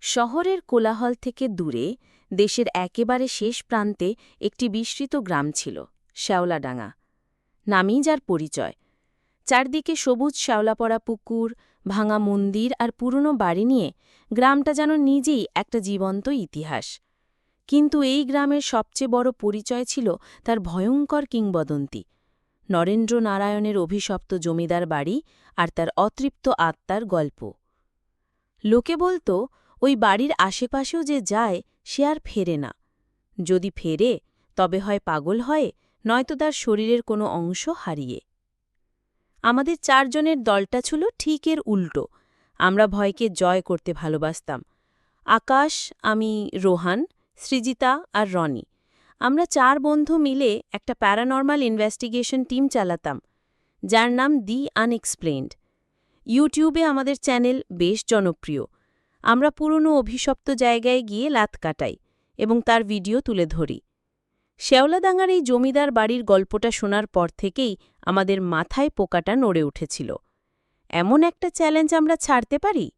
শহরের কোলাহল থেকে দূরে, দেশের একেবারে শেষ প্রান্তে একটি বিস্তৃত গ্রাম ছিল, শ্যাওলাডাঙ্গা। নামেই যার পরিচয়। চারদিকে সবুজ শ্যাওলাপড়া পুকুর, ভাঙা মন্দির আর পুরনো বাড়ি নিয়ে গ্রামটা যেন নিজেই একটা জীবন্ত ইতিহাস। কিন্তু এই গ্রামের সবচেয়ে বড় পরিচয় ছিল তার ভয়ঙ্কর কিংবদন্তি। নরেন্দ্র নারায়ণের অভিশপ্ত জমিদার বাড়ি আর তার অতৃপ্ত আত্মার গল্প। লোকে বলতো ওই বাড়ির আশেপাশেও যে যায়, সে আর ফেরে না। যদি ফেরে, তবে হয় পাগল হয়, নয়তো তার শরীরের কোনো অংশ হারিয়ে। আমাদের চারজনের দলটা ছিল ঠিক এর উল্টো। আমরা ভয়কে জয় করতে ভালোবাসতাম। আকাশ, আমি, রোহান, সৃজিতা আর রনি। আমরা চার বন্ধু মিলে একটা প্যারানর্মাল ইনভেস্টিগেশন টিম চালাতাম, যার নাম দি আনএক্সপ্লেন্ড ইউটিউবে আমাদের চ্যানেল বেশ জনপ্রিয়। আমরা পুরনো অভিশপ্ত জায়গায় গিয়ে লাত কাটাই এবং তার ভিডিও তুলে ধরি। শেওলাদাঙ্গার এই জমিদার বাড়ির গল্পটা শোনার পর থেকেই আমাদের মাথায় পোকাটা নড়ে উঠেছিল। এমন একটা চ্যালেঞ্জ আমরা ছাড়তে পারি?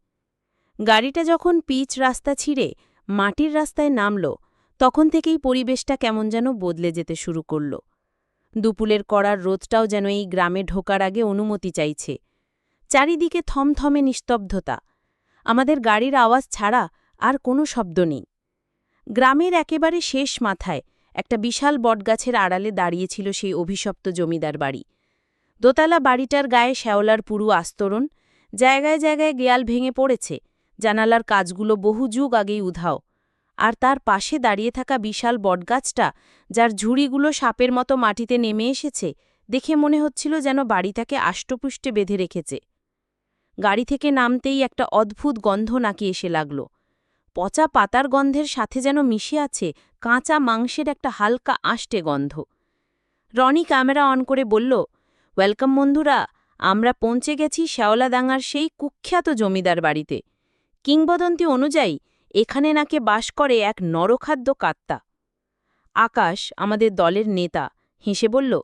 গাড়িটা যখন পিচ রাস্তা ছিঁড়ে মাটির রাস্তায় নামল, তখন থেকেই পরিবেশটা কেমন যেন বদলে যেতে শুরু করল। দুপুলের কড়ার রোদটাও যেন এই গ্রামে ঢোকার আগে অনুমতি চাইছে। চারিদিকে থমথমে নিস্তব্ধতা। আমাদের গাড়ির আওয়াজ ছাড়া আর কোনো শব্দ নেই। গ্রামের একেবারে শেষ মাথায় একটা বিশাল বটগাছের আড়ালে দাঁড়িয়েছিল সেই অভিশপ্ত জমিদার বাড়ি। দোতলা বাড়িটার গায়ে শ্যাওলার পুরু আস্তরণ, জায়গায় জায়গায় গেয়াল ভেঙে পড়েছে, জানালার কাজগুলো বহু যুগ আগেই উধাও। আর তার পাশে দাঁড়িয়ে থাকা বিশাল বটগাছটা, যার ঝুড়িগুলো সাপের মতো মাটিতে নেমে এসেছে, দেখে মনে হচ্ছিল যেন বাড়িটাকে আষ্টপুষ্টে বেঁধে রেখেছে। গাড়ি থেকে নামতেই একটা অদ্ভুত গন্ধ নাকি এসে লাগল। পচা পাতার গন্ধের সাথে যেন মিশে আছে কাঁচা মাংসের একটা হালকা আষ্টে গন্ধ। রনি ক্যামেরা অন করে বলল, ওয়েলকাম বন্ধুরা, আমরা পৌঁছে গেছি শ্যাওলাদাঙ্গার সেই কুখ্যাত জমিদার বাড়িতে। কিংবদন্তি অনুযায়ী, এখানে নাকে বাস করে এক নরখাদ্য কাত্তা। আকাশ আমাদের দলের নেতা, হেসে বলল,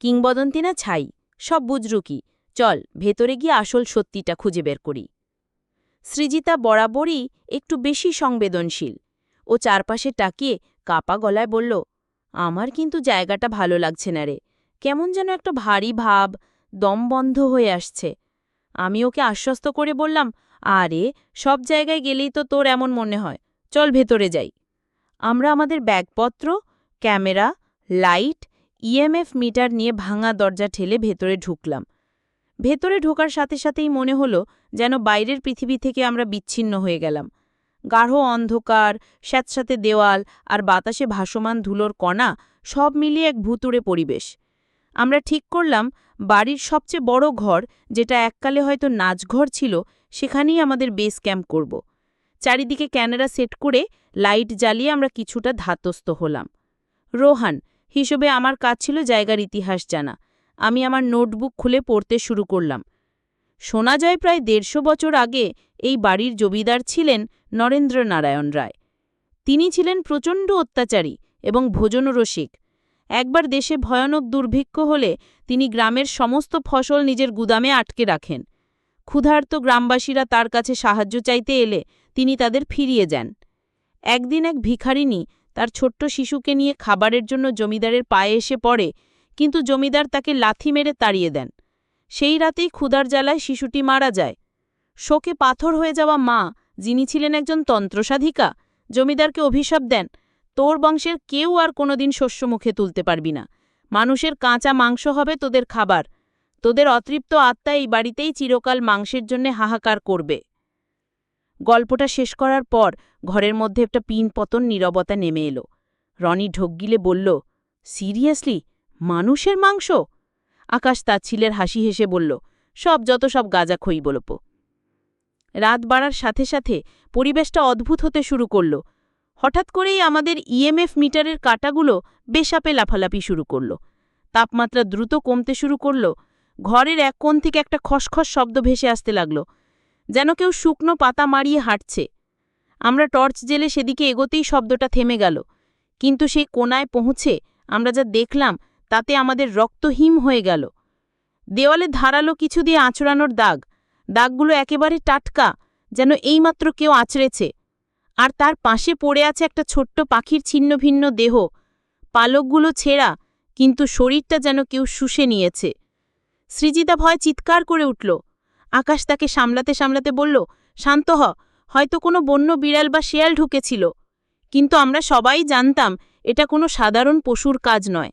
কিংবদন্তি না ছাই, সব বুঝরু কি চল, ভেতরে গিয়ে আসল সত্যিটা খুঁজে বের করি। সৃজিতা বরাবরই একটু বেশি সংবেদনশীল। ও চারপাশে টাকিয়ে কাপা গলায় বলল, আমার কিন্তু জায়গাটা ভালো লাগছে না রে। কেমন যেন একটা ভারী ভাব, দম বন্ধ হয়ে আসছে। আমি ওকে আশ্বস্ত করে বললাম, আরে, সব জায়গায় গেলেই তো তোর এমন মনে হয়। চল ভেতরে যাই। আমরা আমাদের ব্যাগপত্র, ক্যামেরা, লাইট, ইএমএফ মিটার নিয়ে ভাঙা দরজা ঠেলে ভেতরে ঢুকলাম। ভেতরে ঢোকার সাথে সাথেই মনে হলো যেন বাইরের পৃথিবী থেকে আমরা বিচ্ছিন্ন হয়ে গেলাম। গাঢ় অন্ধকার, স্যাঁতস্যাঁতে দেওয়াল আর বাতাসে ভাসমান ধুলোর কণা সব মিলিয়ে এক ভুতুড়ে পরিবেশ। আমরা ঠিক করলাম বাড়ির সবচেয়ে বড় ঘর, যেটা এককালে হয়তো নাচঘর ছিল, সেখানেই আমাদের বেস ক্যাম্প করব। চারিদিকে ক্যামেরা সেট করে লাইট জ্বালিয়ে আমরা কিছুটা ধাতস্থ হলাম। রোহান, হিসেবে আমার কাজ ছিল জায়গার ইতিহাস জানা। আমি আমার নোটবুক খুলে পড়তে শুরু করলাম। শোনা যায় প্রায় দেড়শো বছর আগে এই বাড়ির জমিদার ছিলেন নরেন্দ্র নারায়ণ রায়। তিনি ছিলেন প্রচণ্ড অত্যাচারী এবং ভোজনরসিক। একবার দেশে ভয়ানক দুর্ভিক্ষ হলে তিনি গ্রামের সমস্ত ফসল নিজের গুদামে আটকে রাখেন। ক্ষুধার্ত গ্রামবাসীরা তার কাছে সাহায্য চাইতে এলে তিনি তাদের ফিরিয়ে যান। একদিন এক ভিখারিনী তার ছোট্ট শিশুকে নিয়ে খাবারের জন্য জমিদারের পায়ে এসে পড়ে কিন্তু জমিদার তাকে লাথি মেরে তাড়িয়ে দেন। সেই রাতেই ক্ষুধার জ্বালায় শিশুটি মারা যায়। শোকে পাথর হয়ে যাওয়া মা, যিনি ছিলেন একজন তন্ত্রসাধিকা, জমিদারকে অভিশাপ দেন, তোর বংশের কেউ আর কোনোদিন শস্য মুখে তুলতে পারবি না। মানুষের কাঁচা মাংস হবে তোদের খাবার। তোদের অতৃপ্ত আত্মা এই বাড়িতেই চিরকাল মাংসের জন্য হাহাকার করবে। গল্পটা শেষ করার পর ঘরের মধ্যে একটা পিন পতন নীরবতা নেমে এলো। রনি ঢোক গিলে বলল, সিরিয়াসলি? মানুষের মাংস? আকাশ তাচ্ছিলের হাসি হেসে বলল, সব যত সব গাজা খই বলপ রাত বাড়ার সাথে সাথে পরিবেশটা অদ্ভুত হতে শুরু করল। হঠাৎ করেই আমাদের ইএমএফ মিটারের কাটাগুলো বেশাপে লাফালাফি শুরু করল। তাপমাত্রা দ্রুত কমতে শুরু করল। ঘরের এক কোণ থেকে একটা খসখস শব্দ ভেসে আসতে লাগল, যেন কেউ শুকনো পাতা মারিয়ে হাঁটছে। আমরা টর্চ জেলে সেদিকে এগোতেই শব্দটা থেমে গেল, কিন্তু সেই কোনায় পৌঁছে আমরা যা দেখলাম তাতে আমাদের রক্তহীম হয়ে গেল। দেওয়ালে ধারালো কিছু দিয়ে আঁচড়ানোর দাগ। দাগগুলো একেবারে টাটকা, যেন এইমাত্র কেউ আঁচড়েছে। আর তার পাশে পড়ে আছে একটা ছোট্ট পাখির ছিন্ন ভিন্ন দেহ। পালকগুলো ছেঁড়া, কিন্তু শরীরটা যেন কেউ শুষে নিয়েছে। সৃজিতা ভয় চিৎকার করে উঠল। আকাশ তাকে সামলাতে সামলাতে বলল, শান্ত হ, হয়তো কোনো বন্য বিড়াল বা শেয়াল ঢুকেছিল। কিন্তু আমরা সবাই জানতাম, এটা কোনো সাধারণ পশুর কাজ নয়।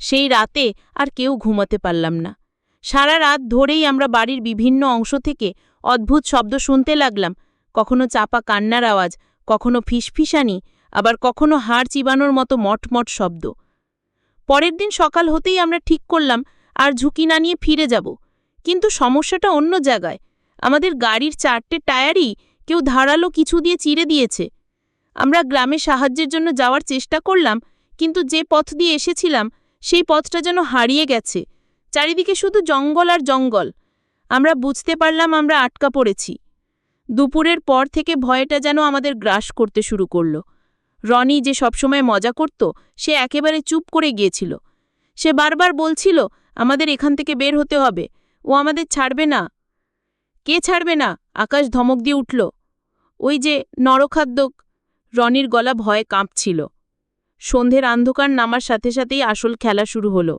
সেই রাতে আর কেউ ঘুমাতে পারলাম না। সারা রাত ধরেই আমরা বাড়ির বিভিন্ন অংশ থেকে অদ্ভুত শব্দ শুনতে লাগলাম, কখনো চাপা কান্নার আওয়াজ, কখনো ফিসফিসানি, আবার কখনো হাড় চিবানোর মতো মটমট শব্দ। পরের দিন সকাল হতেই আমরা ঠিক করলাম, আর ঝুঁকি না নিয়ে ফিরে যাব। কিন্তু সমস্যাটা অন্য জায়গায়। আমাদের গাড়ির চারটে টায়ারই কেউ ধারালো কিছু দিয়ে চিড়ে দিয়েছে। আমরা গ্রামে সাহায্যের জন্য যাওয়ার চেষ্টা করলাম, কিন্তু যে পথ দিয়ে এসেছিলাম সেই পথটা যেন হারিয়ে গেছে। চারিদিকে শুধু জঙ্গল আর জঙ্গল। আমরা বুঝতে পারলাম আমরা আটকা পড়েছি। দুপুরের পর থেকে ভয়টা যেন আমাদের গ্রাস করতে শুরু করল। রনি যে সবসময় মজা করত, সে একেবারে চুপ করে গিয়েছিল। সে বারবার বলছিল, আমাদের এখান থেকে বের হতে হবে। ও আমাদের ছাড়বে না। কে ছাড়বে না? আকাশ ধমক দিয়ে উঠল। ওই যে নরখাদ্যক। রনির গলা ভয়ে কাঁপছিল। সন্ধ্যের অন্ধকার নামার সাথে সাথেই আসল খেলা শুরু হলো।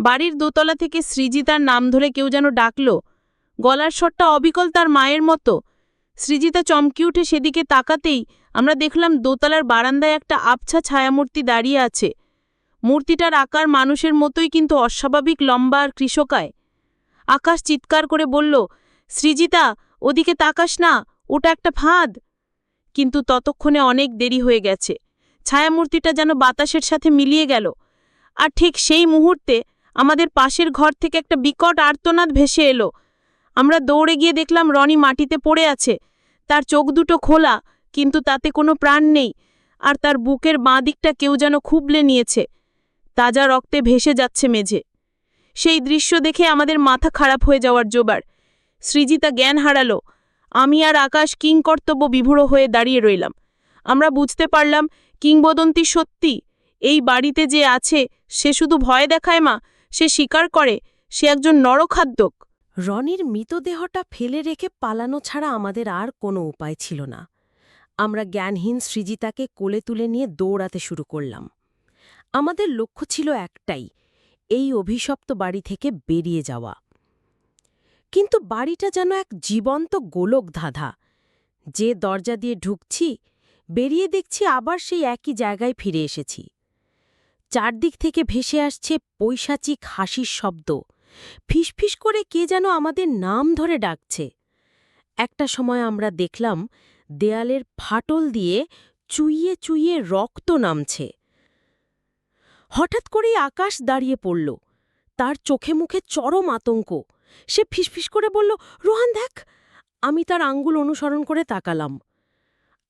বাড়ির দোতলা থেকে সৃজিতার নাম ধরে কেউ যেন ডাকল। গলার স্বরটা অবিকল তার মায়ের মতো। সৃজিতা চমকি উঠে সেদিকে তাকাতেই আমরা দেখলাম দোতলার বারান্দায় একটা আবছা ছায়ামূর্তি দাঁড়িয়ে আছে। মূর্তিটার আকার মানুষের মতোই কিন্তু অস্বাভাবিক লম্বা আর কৃষকায়। আকাশ চিৎকার করে বলল সৃজিতা ওদিকে তাকাস না, ওটা একটা ফাঁদ। কিন্তু ততক্ষণে অনেক দেরি হয়ে গেছে। ছায়ামূর্তিটা যেন বাতাসের সাথে মিলিয়ে গেল। আর ঠিক সেই মুহূর্তে আমাদের পাশের ঘর থেকে একটা বিকট আর্তনাদ ভেসে এলো। আমরা দৌড়ে গিয়ে দেখলাম রনি মাটিতে পড়ে আছে। তার চোখ দুটো খোলা, কিন্তু তাতে কোনো প্রাণ নেই। আর তার বুকের বাঁ দিকটা কেউ যেন খুবলে নিয়েছে। তাজা রক্তে ভেসে যাচ্ছে মেঝে। সেই দৃশ্য দেখে আমাদের মাথা খারাপ হয়ে যাওয়ার জোবার সৃজিতা জ্ঞান হারালো। আমি আর আকাশ কিংকর্তব্য বিভুড়ো হয়ে দাঁড়িয়ে রইলাম। আমরা বুঝতে পারলাম কিংবদন্তি সত্যি? এই বাড়িতে যে আছে, সে শুধু ভয় দেখায় মা, সে স্বীকার করে, সে একজন নরখাদ্যক। রনির মৃতদেহটা ফেলে রেখে পালানো ছাড়া আমাদের আর কোনো উপায় ছিল না। আমরা জ্ঞানহীন সৃজিতাকে কোলে তুলে নিয়ে দৌড়াতে শুরু করলাম। আমাদের লক্ষ্য ছিল একটাই, এই অভিশপ্ত বাড়ি থেকে বেরিয়ে যাওয়া। কিন্তু বাড়িটা যেন এক জীবন্ত গোলক ধাঁধা যে দরজা দিয়ে ঢুকছি বেরিয়ে দেখছি আবার সেই একই জায়গায় ফিরে এসেছি। চারদিক থেকে ভেসে আসছে পৈশাচিক হাসির শব্দ। ফিসফিস করে কে যেন আমাদের নাম ধরে ডাকছে। একটা সময় আমরা দেখলাম দেয়ালের ফাটল দিয়ে চুইয়ে চুইয়ে রক্ত নামছে। হঠাৎ করেই আকাশ দাঁড়িয়ে পড়ল। তার চোখে মুখে চরম আতঙ্ক। সে ফিসফিস করে বলল, রোহান দেখ, আমি তার আঙ্গুল অনুসরণ করে তাকালাম।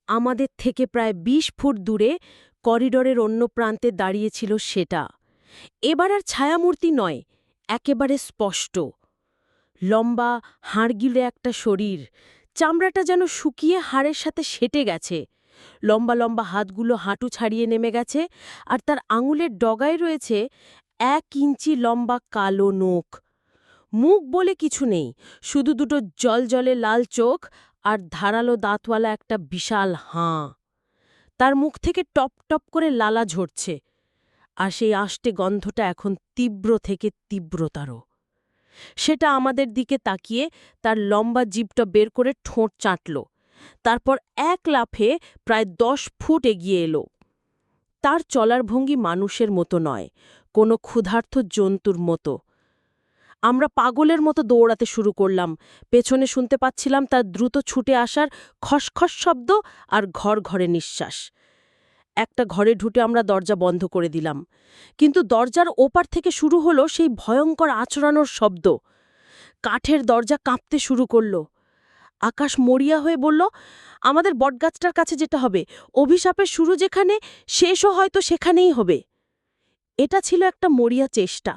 আমাদের থেকে প্রায় ২০ ফুট দূরে করিডরের অন্য প্রান্তে দাঁড়িয়েছিল সেটা। এবার আর ছায়ামূর্তি নয়, একেবারে স্পষ্ট। লম্বা, হাড়গিলে একটা শরীর। চামড়াটা যেন শুকিয়ে হাড়ের সাথে সেটে গেছে। লম্বা লম্বা হাতগুলো হাঁটু ছাড়িয়ে নেমে গেছে আর তার আঙুলের ডগায় রয়েছে এক ইঞ্চি লম্বা কালো নোখ। মুখ বলে কিছু নেই, শুধু দুটো জলজলে লাল চোখ আর ধারালো দাঁতওয়ালা একটা বিশাল হাঁ। তার মুখ থেকে টপ টপ করে লালা ঝরছে, আর সেই আষ্টে গন্ধটা এখন তীব্র থেকে তীব্রতর। সেটা আমাদের দিকে তাকিয়ে তার লম্বা জিপটা বের করে ঠোঁট চাটল, তারপর এক লাফে প্রায় দশ ফুট এগিয়ে এলো। তার চলার ভঙ্গি মানুষের মতো নয়, কোনো ক্ষুধার্থ জন্তুর মতো। আমরা পাগলের মতো দৌড়াতে শুরু করলাম। পেছনে শুনতে পাচ্ছিলাম তার দ্রুত ছুটে আসার খসখস শব্দ আর ঘর ঘরে নিঃশ্বাস। একটা ঘরে ঢুটে আমরা দরজা বন্ধ করে দিলাম। কিন্তু দরজার ওপার থেকে শুরু হলো সেই ভয়ঙ্কর আচরানোর শব্দ। কাঠের দরজা কাঁপতে শুরু করল। আকাশ মরিয়া হয়ে বলল, আমাদের বটগাছটার কাছে যেতে হবে। অভিশাপের শুরু যেখানে, শেষও হয়তো সেখানেই হবে। এটা ছিল একটা মরিয়া চেষ্টা।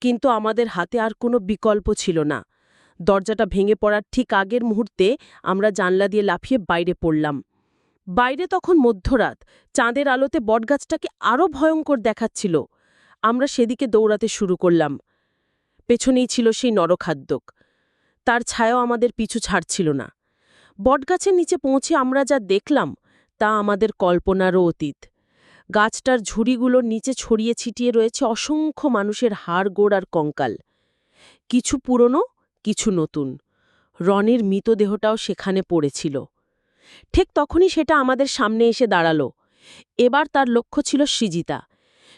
কিন্তু আমাদের হাতে আর কোনো বিকল্প ছিল না। দরজাটা ভেঙে পড়ার ঠিক আগের মুহূর্তে আমরা জানলা দিয়ে লাফিয়ে বাইরে পড়লাম। বাইরে তখন মধ্যরাত। চাঁদের আলোতে বটগাছটাকে আরও ভয়ঙ্কর দেখাচ্ছিল। আমরা সেদিকে দৌড়াতে শুরু করলাম। পেছনেই ছিল সেই নরখাদ্যক। তার ছায়াও আমাদের পিছু ছাড়ছিল না। বটগাছের নিচে পৌঁছে আমরা যা দেখলাম, তা আমাদের কল্পনারও অতীত। গাছটার ঝুড়িগুলোর নিচে ছড়িয়ে ছিটিয়ে রয়েছে অসংখ্য মানুষের হাড়, গোড় আর কঙ্কাল। কিছু পুরনো, কিছু নতুন। রনের মৃতদেহটাও সেখানে পড়েছিল। ঠিক তখনই সেটা আমাদের সামনে এসে দাঁড়াল। এবার তার লক্ষ্য ছিল সৃজিতা।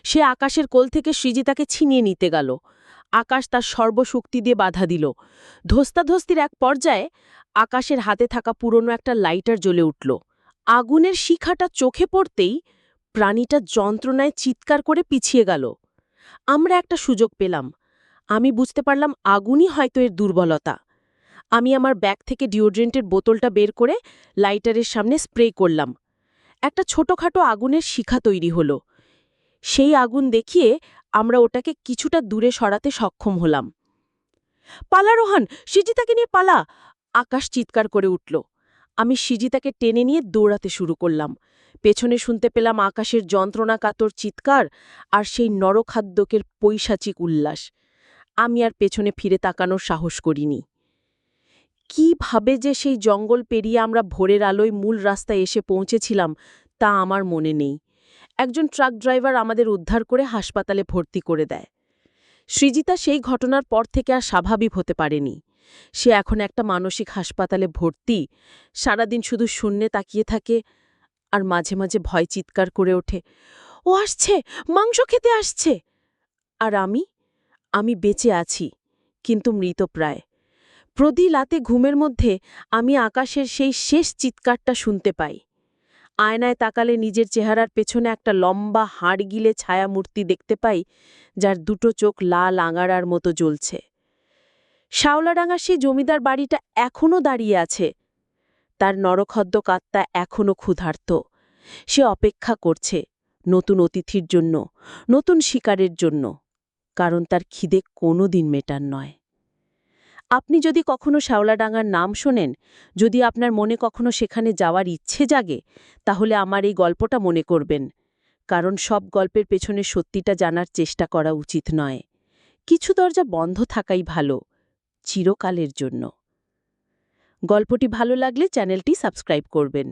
সে আকাশের কোল থেকে সৃজিতাকে ছিনিয়ে নিতে গেল। আকাশ তার সর্বশক্তি দিয়ে বাধা দিল। ধস্তাধস্তির এক পর্যায়ে আকাশের হাতে থাকা পুরনো একটা লাইটার জ্বলে উঠল। আগুনের শিখাটা চোখে পড়তেই প্রাণীটা যন্ত্রণায় চিৎকার করে পিছিয়ে গেল। আমরা একটা সুযোগ পেলাম। আমি বুঝতে পারলাম আগুনই হয়তো এর দুর্বলতা। আমি আমার ব্যাগ থেকে ডিওড্রেন্টের বোতলটা বের করে লাইটারের সামনে স্প্রে করলাম। একটা ছোটখাটো আগুনের শিখা তৈরি হলো। সেই আগুন দেখিয়ে আমরা ওটাকে কিছুটা দূরে সরাতে সক্ষম হলাম। পালা, রোহান! সিজিতাকে নিয়ে পালা! আকাশ চিৎকার করে উঠল। আমি সিজিতাকে টেনে নিয়ে দৌড়াতে শুরু করলাম। পেছনে শুনতে পেলাম আকাশের যন্ত্রণা, কাতর চিৎকার আর সেই নরখাদ্যকের পৈশাচিক উল্লাস। আমি আর পেছনে ফিরে তাকানোর সাহস করিনি। কীভাবে যে সেই জঙ্গল পেরিয়ে আমরা ভোরের আলোয় মূল রাস্তায় এসে পৌঁছেছিলাম, তা আমার মনে নেই। একজন ট্রাক ড্রাইভার আমাদের উদ্ধার করে হাসপাতালে ভর্তি করে দেয়। সৃজিতা সেই ঘটনার পর থেকে আর স্বাভাবিক হতে পারেনি। সে এখন একটা মানসিক হাসপাতালে ভর্তি। সারাদিন শুধু শূন্যে তাকিয়ে থাকে আর মাঝে মাঝে ভয় চিৎকার করে ওঠে। ও আসছে! মাংস খেতে আসছে! আর আমি? আমি বেঁচে আছি, কিন্তু মৃতপ্রায় প্রতি রাতে ঘুমের মধ্যে আমি আকাশের সেই শেষ চিৎকারটা শুনতে পাই। আয়নায় তাকালে নিজের চেহারার পেছনে একটা লম্বা হাড় গিলে ছায়ামূর্তি দেখতে পাই, যার দুটো চোখ লাল আঙাড়ার মতো জ্বলছে। শাওলাডাঙ্গার সেই জমিদার বাড়িটা এখনও দাঁড়িয়ে আছে। তার নরখদ্দ কাত্তা এখনও ক্ষুধার্ত। সে অপেক্ষা করছে নতুন অতিথির জন্য, নতুন শিকারের জন্য, কারণ তার খিদে কোনো দিন মেটার নয়। আপনি যদি কখনো শ্যাওলাডাঙ্গার নাম শোনেন, যদি আপনার মনে কখনো সেখানে যাওয়ার ইচ্ছে জাগে, তাহলে আমার এই গল্পটা মনে করবেন, কারণ সব গল্পের পেছনে সত্যিটা জানার চেষ্টা করা উচিত নয়। কিছু দরজা বন্ধ থাকাই ভালো। চিরকালের জন্য। গল্পটি ভালো লাগলে চ্যানেলটি সাবস্ক্রাইব করবেন।